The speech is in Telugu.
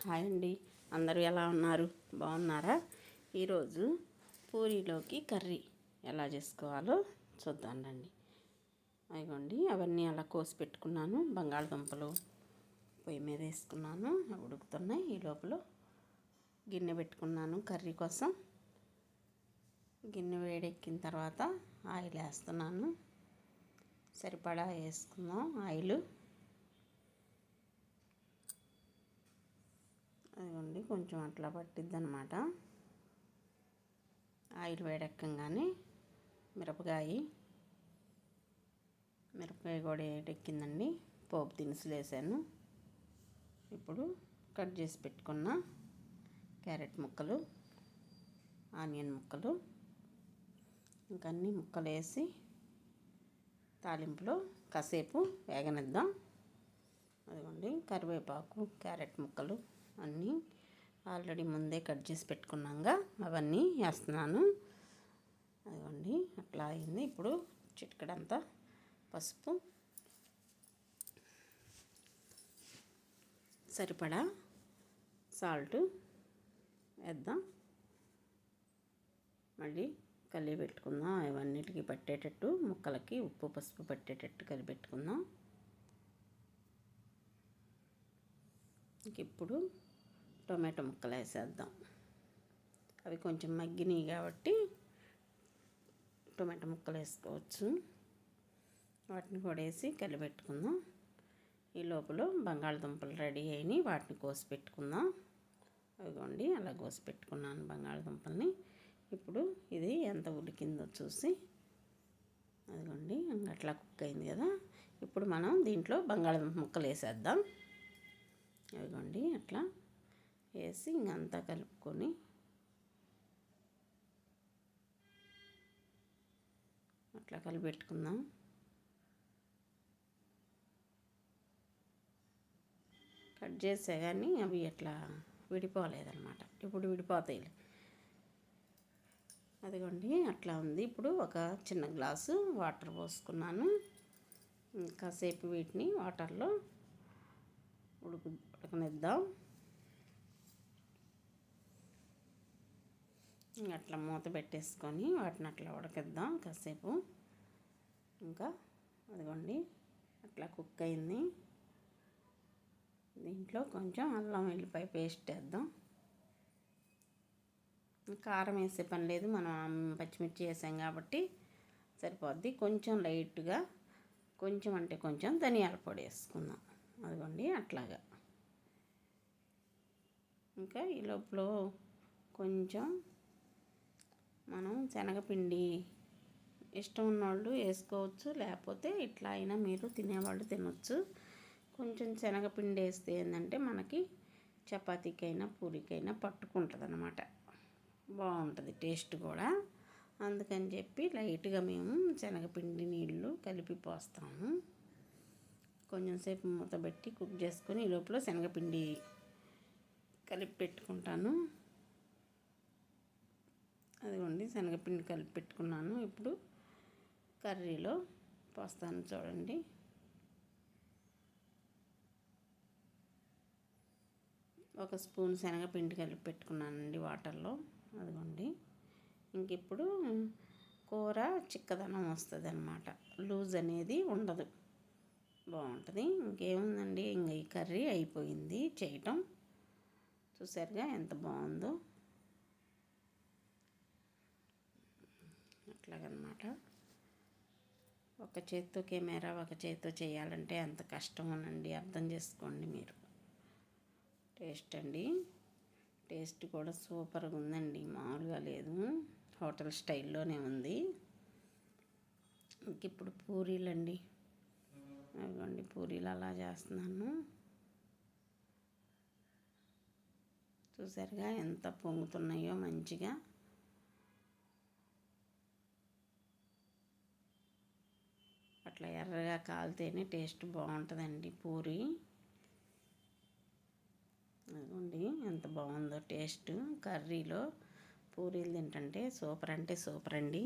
హాయ్ అండి. అందరూ ఎలా ఉన్నారు? బాగున్నారా? ఈరోజు పూరీలోకి కర్రీ ఎలా చేసుకోవాలో చూద్దాం రండి. అదిగోండి అవన్నీ అలా కోసి పెట్టుకున్నాను. బంగాళదుంపలు పొయ్యి మీద వేసుకున్నాను. ఉడుకుతున్నాయి. ఈ లోపల గిన్నె పెట్టుకున్నాను కర్రీ కోసం. గిన్నె వేడెక్కిన తర్వాత ఆయిల్ వేస్తున్నాను సరిపడా వేసుకుందాం. ఆయిల్ అదిగోండి కొంచెం అట్లా పట్టిద్ది అనమాట ఆయిల్ వేడెక్కగానే మిరపకాయ మిరపకాయ కూడా వేడెక్కిందండి పోపు దినుసులు వేసాను. ఇప్పుడు కట్ చేసి పెట్టుకున్న క్యారెట్ ముక్కలు ఆనియన్ ముక్కలు ఇంకా అన్ని ముక్కలు వేసి తాలింపులో కాసేపు వేగనిద్దాం. అదిగోండి కరివేపాకు క్యారెట్ ముక్కలు అన్నీ ఆల్రెడీ ముందే కట్ చేసి పెట్టుకున్నాగా. అవన్నీ వేస్తున్నాను. అదిగోండి అట్లా అయింది. ఇప్పుడు చిటికడంతా పసుపు సరిపడా సాల్ట్ వేద్దాం. మళ్ళీ కలిపి పెట్టుకుందాం. అవన్నిటికీ పట్టేటట్టు ముక్కలకి ఉప్పు పసుపు పట్టేటట్టు కలిపి పెట్టుకుందాం. ఇప్పుడు టొమాటో ముక్కలు వేసేద్దాం. అవి కొంచెం మగ్గినాయి కాబట్టి టొమాటో ముక్కలు వేసుకోవచ్చు. వాటిని కూడా వేసి కలిపెట్టుకుందాం ఈ లోపల బంగాళదుంపలు రెడీ అయినాయి. వాటిని కోసి పెట్టుకుందాం. అవిగోండి అలా కోసి పెట్టుకున్నాను బంగాళదుంపల్ని. ఇప్పుడు ఇది ఎంత ఉడికిందో చూసి అదిగోండి అట్లా కుక్ అయింది కదా. ఇప్పుడు మనం దీంట్లో బంగాళదుంప ముక్కలు వేసేద్దాం. అదిగోండి అట్లా వేసి ఇంకంతా కలుపుకొని అట్లా కలిపెట్టుకుందాం. కట్ చేసే కానీ అవి అట్లా విడిపోలేదన్నమాట. ఇప్పుడు విడిపోతాయి. అదిగోండి అట్లా ఉంది. ఇప్పుడు ఒక చిన్న గ్లాసు వాటర్ పోసుకున్నాను. కాసేపు వీటిని వాటర్లో ఉడుకు ఉడకనిద్దాం. అట్లా మూత పెట్టేసుకొని వాటిని అట్లా ఉడకిద్దాం కాసేపు. ఇంకా అదిగోండి అట్లా కుక్ అయింది. దీంట్లో కొంచెం అల్లం వెల్లిపాయ పేస్ట్ వేద్దాం కారం వేసే పని లేదు మనం పచ్చిమిర్చి వేసాం కాబట్టి సరిపోద్ది. కొంచెం లైట్గా కొంచెం అంటే కొంచెం ధనియాల పొడి వేసుకుందాం. అదిగోండి అట్లాగా. ఇంకా ఈ లోపల కొంచెం మనం శనగపిండి ఇష్టం ఉన్నవాళ్ళు వేసుకోవచ్చు. లేకపోతే ఇట్లా అయినా మీరు తినేవాళ్ళు తినొచ్చు. కొంచెం శనగపిండి వేస్తే ఏంటంటే మనకి చపాతీకైనా పూరికైనా పట్టుకుంటుంది అనమాట బాగుంటుంది టేస్ట్ కూడా. అందుకని చెప్పి లైట్గా మేము శనగపిండి నీళ్ళు కలిపి పోస్తాము. కొంచెం సేపు మూత పెట్టి కుక్ చేసుకొని ఈ లోపల శనగపిండి కలిపి పెట్టుకుంటాను. అదిగోండి శనగపిండి కలిపి పెట్టుకున్నాను. ఇప్పుడు కర్రీలో పోస్తాను చూడండి. ఒక స్పూన్ శనగపిండి కలిపి పెట్టుకున్నానండి వాటర్లో. అదిగోండి. ఇంక ఇప్పుడు కూర చిక్కదనం వస్తుంది అనమాట లూజ్ అనేది ఉండదు. బాగుంటుంది. ఇంకేముందండి? ఇంక ఈ కర్రీ అయిపోయింది. చేయటం. చూసారుగా ఎంత బాగుందో. అట్లాగనమాట. ఒక చేత్తో కెమెరా ఒక చేత్తో చేయాలంటే ఎంత కష్టమోనండి. అర్థం చేసుకోండి మీరు. టేస్ట్ అండి. టేస్ట్ కూడా సూపర్గా ఉందండి మామూలుగా లేదు. హోటల్ స్టైల్లోనే ఉంది. ఇంక ఇప్పుడు పూరీలు అండి అదిగోండి పూరీలు అలా చేస్తున్నాను. చూసారుగా ఎంత పొంగుతున్నాయో మంచిగా. అట్లా ఎర్రగా కాలితేనే టేస్ట్ బాగుంటుందండి పూరి. అదిగోండి ఎంత బాగుందో టేస్ట్. కర్రీలో పూరీలు తింటుంటే సూపర్ అంటే సూపర్ అండి.